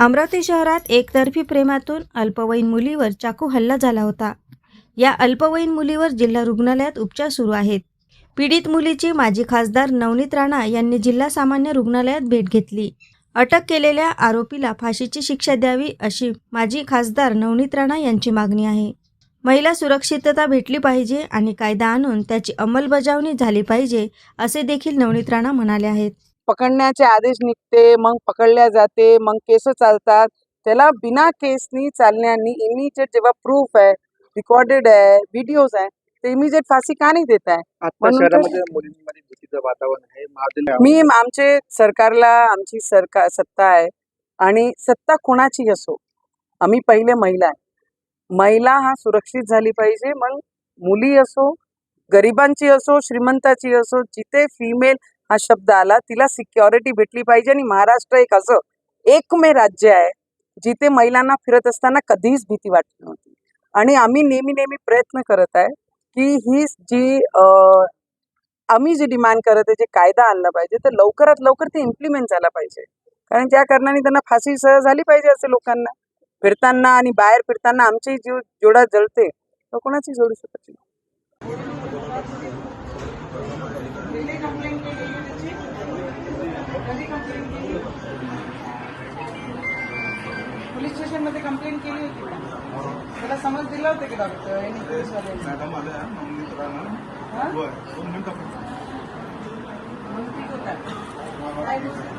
अमरावती शहरात एकतर्फी प्रेमातून अल्पवयीन मुलीवर चाकू हल्ला झाला होता. या अल्पवयीन मुलीवर जिल्हा रुग्णालयात उपचार सुरू आहेत. पीडित मुलीची माजी खासदार नवनीत राणा यांनी जिल्हा सामान्य रुग्णालयात भेट घेतली. अटक केलेल्या आरोपीला फाशीची शिक्षा द्यावी अशी माजी खासदार नवनीत राणा यांची मागणी आहे. महिला सुरक्षितता भेटली पाहिजे आणि कायदा आणून त्याची अंमलबजावणी झाली पाहिजे असे देखील नवनीत राणा म्हणाले आहेत. पकडण्याचे आदेश निघते मग पकडल्या जाते मग केस चालतात. त्याला बिना केसनी चालण्यानी इमिजिएट जेव्हा प्रूफ आहे रेकॉर्डेड आहे व्हिडिओज आहे ते इमिजिएट फाशी का नाही देत आहे? मी आमचे सरकारला आमची सरकार सत्ता आहे. आणि सत्ता कोणाची असो? आम्ही पहिले महिला आहे. महिला हा सुरक्षित झाली पाहिजे मग मुली असो गरिबांची असो श्रीमंताची असो जिथे फिमेल हा शब्द आला तिला सिक्युरिटी भेटली पाहिजे आणि महाराष्ट्र एक असं एकमेव राज्य आहे जिथे महिलांना फिरत असताना कधीच भीती वाटली नव्हती. आणि आम्ही नेहमी नेहमी प्रयत्न करत आहे की ही जी आम्ही जे डिमांड करत आहे जे कायदा आणला पाहिजे तर लवकरात लवकर ते इम्प्लिमेंट झाला पाहिजे. कारण त्या कारणाने त्यांना फाशी सह झाली पाहिजे असे लोकांना. फिरताना आणि बाहेर फिरताना आमची जीव जोडा जळते तर कोणाची जोडू शकत नाही. पोलीस स्टेशनमध्ये कंप्लेंट केली होती का? त्याला समज दिला होता की डॉक्टर मॅडम आल्या राणा हा? बर दोन मिनिटं मग ठीक होता. काय दुसरं?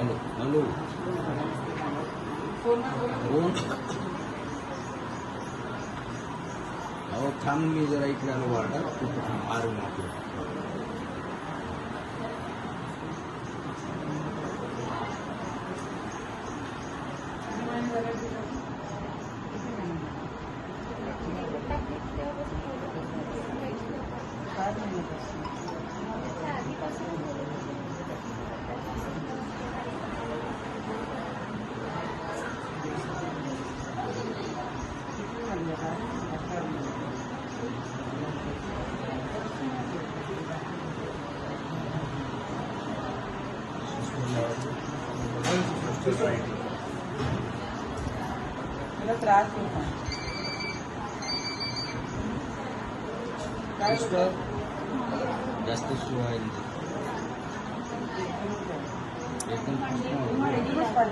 Hello. Hello. Phone. Our thumb is right now water. Put the thumb. Arm up. Thank you. तिला त्रास होता काय होतं? जास्त शिवाय एकदम दिवस पाठ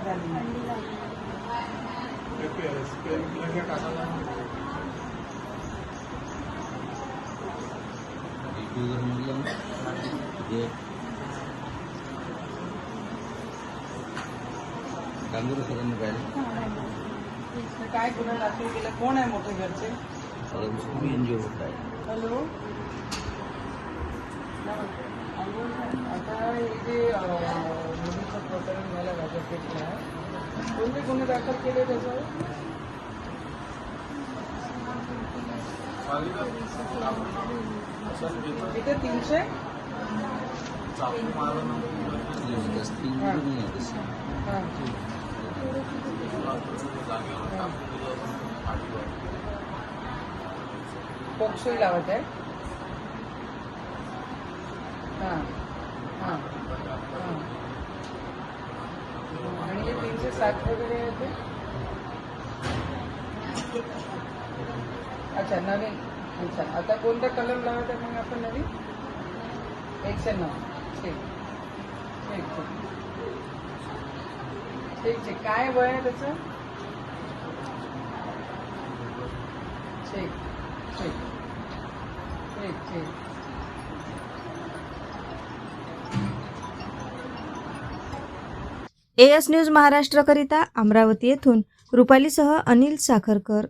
डांगर सगळ्यांनी पाहिजे काय गुन्हा दाखल केला? कोण आहे मोठे घरचे? आता उसको भी एनजीओ होता है हॅलो? आता हे जे मुलीचं प्रकरण झालं राजापेठला कोणते गुन्हे दाखल केले त्याच्यावर? इथे तीनशे? नाही आहे हां पोक्सोई लावत आहे. हां हां हां. आणि हे तीनशे सात वगैरे होते अच्छा नवीन. अच्छा आता कोणता कलम लावत आहे मग आपण नवीन? एकशे नऊ. ठीक ठीक. ठीक ठीक. ठीक काय वय आहे त्याचं? ठीक. ठीक. ठीक ठीक. एएस न्यूज महाराष्ट्रकरिता अमरावती येथून रुपालीसह अनिल साखरकर